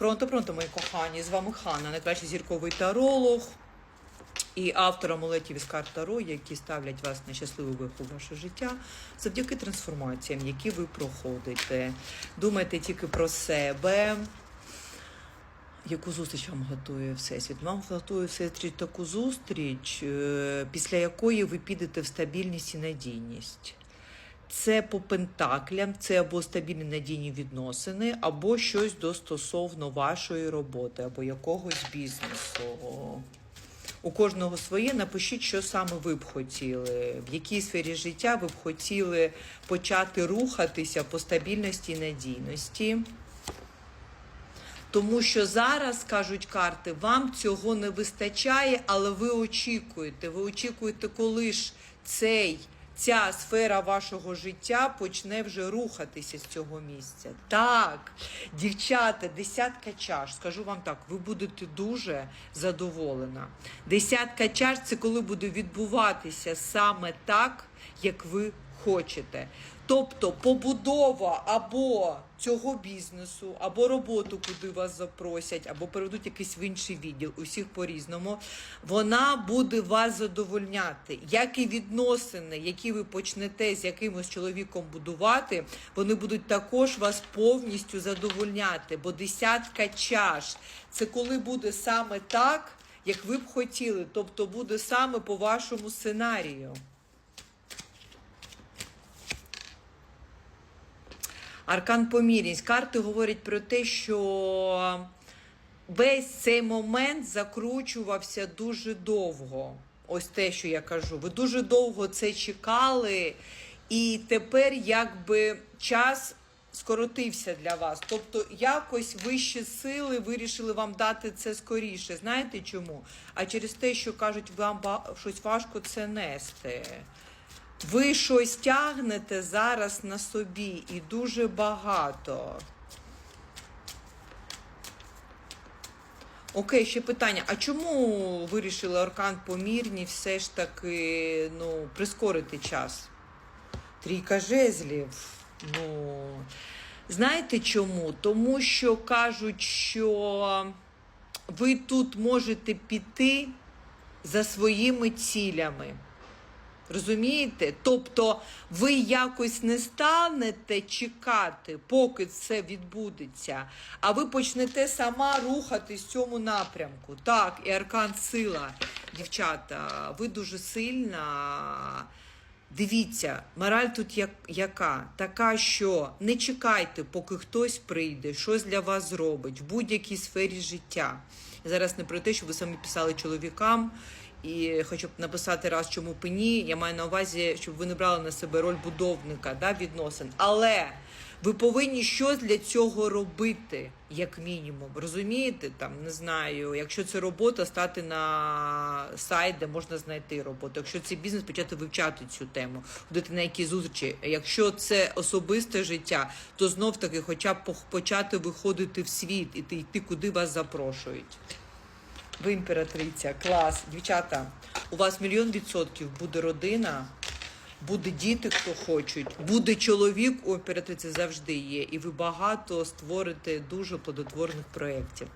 Пронто, пронто, мої кохані, з вами Ханна, найкращий зірковий таролог і автор амулетів із карт Таро, які ставлять вас на щасливий вихов ваше життя завдяки трансформаціям, які ви проходите. Думайте тільки про себе. Яку зустріч вам готує Всесвіт? Вам готує Всесвіт таку зустріч, е, після якої ви підете в стабільність і надійність. Це по пентаклям, це або стабільні надійні відносини, або щось достосовно вашої роботи, або якогось бізнесу. У кожного своє напишіть, що саме ви б хотіли, в якій сфері життя ви б хотіли почати рухатися по стабільності і надійності. Тому що зараз кажуть карти, вам цього не вистачає, але ви очікуєте. Ви очікуєте, коли ж цей, ця сфера вашого життя почне вже рухатися з цього місця. Так, дівчата, десятка чаш. Скажу вам так, ви будете дуже задоволена. Десятка чаш це коли буде відбуватися саме так, як ви хочете. Тобто побудова або цього бізнесу, або роботу, куди вас запросять, або переведуть якийсь в інший відділ, усіх по-різному, вона буде вас задовольняти. Як і відносини, які ви почнете з якимось чоловіком будувати, вони будуть також вас повністю задовольняти. Бо десятка чаш це коли буде саме так, як ви б хотіли, тобто буде саме по вашому сценарію. Аркан помірність. Карти говорять про те, що весь цей момент закручувався дуже довго. Ось те, що я кажу. Ви дуже довго це чекали, і тепер якби час скоротився для вас. Тобто, якось вищі сили вирішили вам дати це скоріше. Знаєте чому? А через те, що кажуть, вам щось важко це нести. Ви щось тягнете зараз на собі і дуже багато. Окей, ще питання. А чому вирішили Аркан помірні все ж таки ну, прискорити час? Трійка жезлів. Ну, знаєте чому? Тому що кажуть, що ви тут можете піти за своїми цілями. Розумієте? Тобто ви якось не станете чекати, поки це відбудеться, а ви почнете сама рухатись в цьому напрямку. Так, і аркан сила. Дівчата, ви дуже сильна. Дивіться, мораль тут як, яка? Така, що не чекайте, поки хтось прийде, щось для вас зробить в будь-якій сфері життя. Зараз не про те, що ви самі писали чоловікам, і хочу б написати раз, чому пені. Я маю на увазі, щоб ви не брали на себе роль будовника да, відносин. Але ви повинні щось для цього робити, як мінімум. Розумієте? Там не знаю, якщо це робота, стати на сайт, де можна знайти роботу. Якщо це бізнес, почати вивчати цю тему, ходити на якісь зустрічі. Якщо це особисте життя, то знов таки, хоча б почати виходити в світ і ти- йти, куди вас запрошують. Ви імператриця, клас, дівчата. У вас мільйон відсотків буде родина, буде діти, хто хочуть, буде чоловік у імператриці завжди є, і ви багато створите дуже плодотворних проєктів.